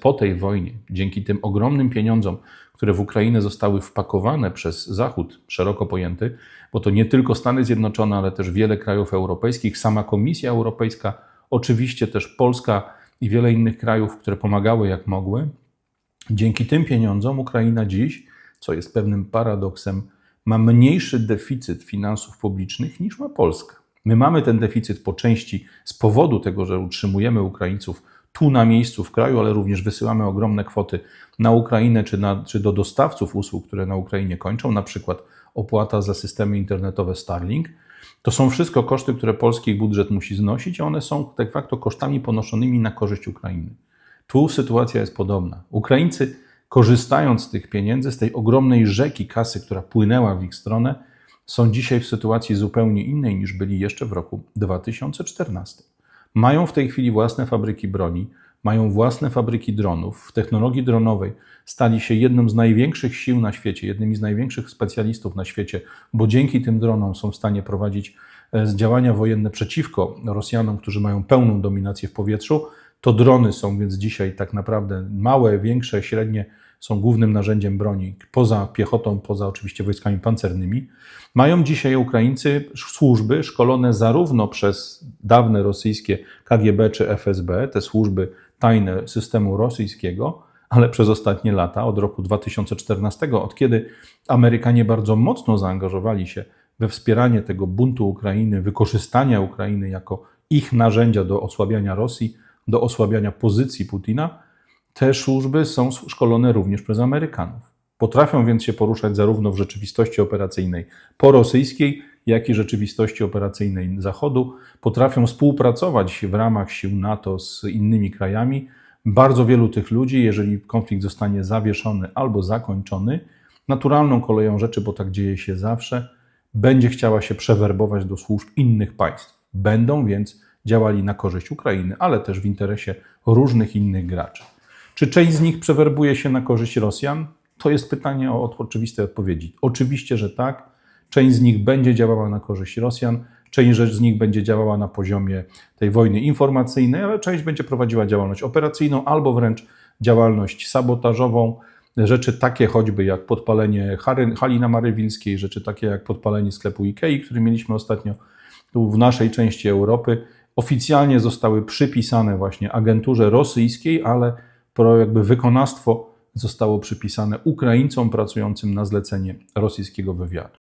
Po tej wojnie, dzięki tym ogromnym pieniądzom, które w Ukrainę zostały wpakowane przez Zachód, szeroko pojęty, bo to nie tylko Stany Zjednoczone, ale też wiele krajów europejskich, sama Komisja Europejska, oczywiście też Polska i wiele innych krajów, które pomagały jak mogły, dzięki tym pieniądzom Ukraina dziś, co jest pewnym paradoksem, ma mniejszy deficyt finansów publicznych niż ma Polska. My mamy ten deficyt po części z powodu tego, że utrzymujemy Ukraińców tu na miejscu w kraju, ale również wysyłamy ogromne kwoty na Ukrainę czy, na, czy do dostawców usług, które na Ukrainie kończą, na przykład opłata za systemy internetowe Starlink. To są wszystko koszty, które polski budżet musi znosić, a one są de facto kosztami ponoszonymi na korzyść Ukrainy. Tu sytuacja jest podobna. Ukraińcy, korzystając z tych pieniędzy, z tej ogromnej rzeki kasy, która płynęła w ich stronę, są dzisiaj w sytuacji zupełnie innej niż byli jeszcze w roku 2014. Mają w tej chwili własne fabryki broni, mają własne fabryki dronów. W technologii dronowej stali się jedną z największych sił na świecie, jednymi z największych specjalistów na świecie, bo dzięki tym dronom są w stanie prowadzić e, działania wojenne przeciwko Rosjanom, którzy mają pełną dominację w powietrzu. To drony są więc dzisiaj tak naprawdę małe, większe, średnie są głównym narzędziem broni, poza piechotą, poza oczywiście wojskami pancernymi. Mają dzisiaj Ukraińcy służby szkolone zarówno przez dawne rosyjskie KGB czy FSB, te służby tajne systemu rosyjskiego, ale przez ostatnie lata, od roku 2014, od kiedy Amerykanie bardzo mocno zaangażowali się we wspieranie tego buntu Ukrainy, wykorzystania Ukrainy jako ich narzędzia do osłabiania Rosji, do osłabiania pozycji Putina, te służby są szkolone również przez Amerykanów. Potrafią więc się poruszać zarówno w rzeczywistości operacyjnej porosyjskiej, jak i rzeczywistości operacyjnej Zachodu. Potrafią współpracować w ramach sił NATO z innymi krajami. Bardzo wielu tych ludzi, jeżeli konflikt zostanie zawieszony albo zakończony, naturalną koleją rzeczy, bo tak dzieje się zawsze, będzie chciała się przewerbować do służb innych państw. Będą więc działali na korzyść Ukrainy, ale też w interesie różnych innych graczy. Czy część z nich przewerbuje się na korzyść Rosjan? To jest pytanie o oczywiste odpowiedzi. Oczywiście, że tak. Część z nich będzie działała na korzyść Rosjan, część z nich będzie działała na poziomie tej wojny informacyjnej, ale część będzie prowadziła działalność operacyjną albo wręcz działalność sabotażową. Rzeczy takie choćby jak podpalenie hali na Marywilskiej, rzeczy takie jak podpalenie sklepu Ikei, który mieliśmy ostatnio tu w naszej części Europy, oficjalnie zostały przypisane właśnie agenturze rosyjskiej, ale pro jakby wykonawstwo zostało przypisane Ukraińcom pracującym na zlecenie rosyjskiego wywiadu.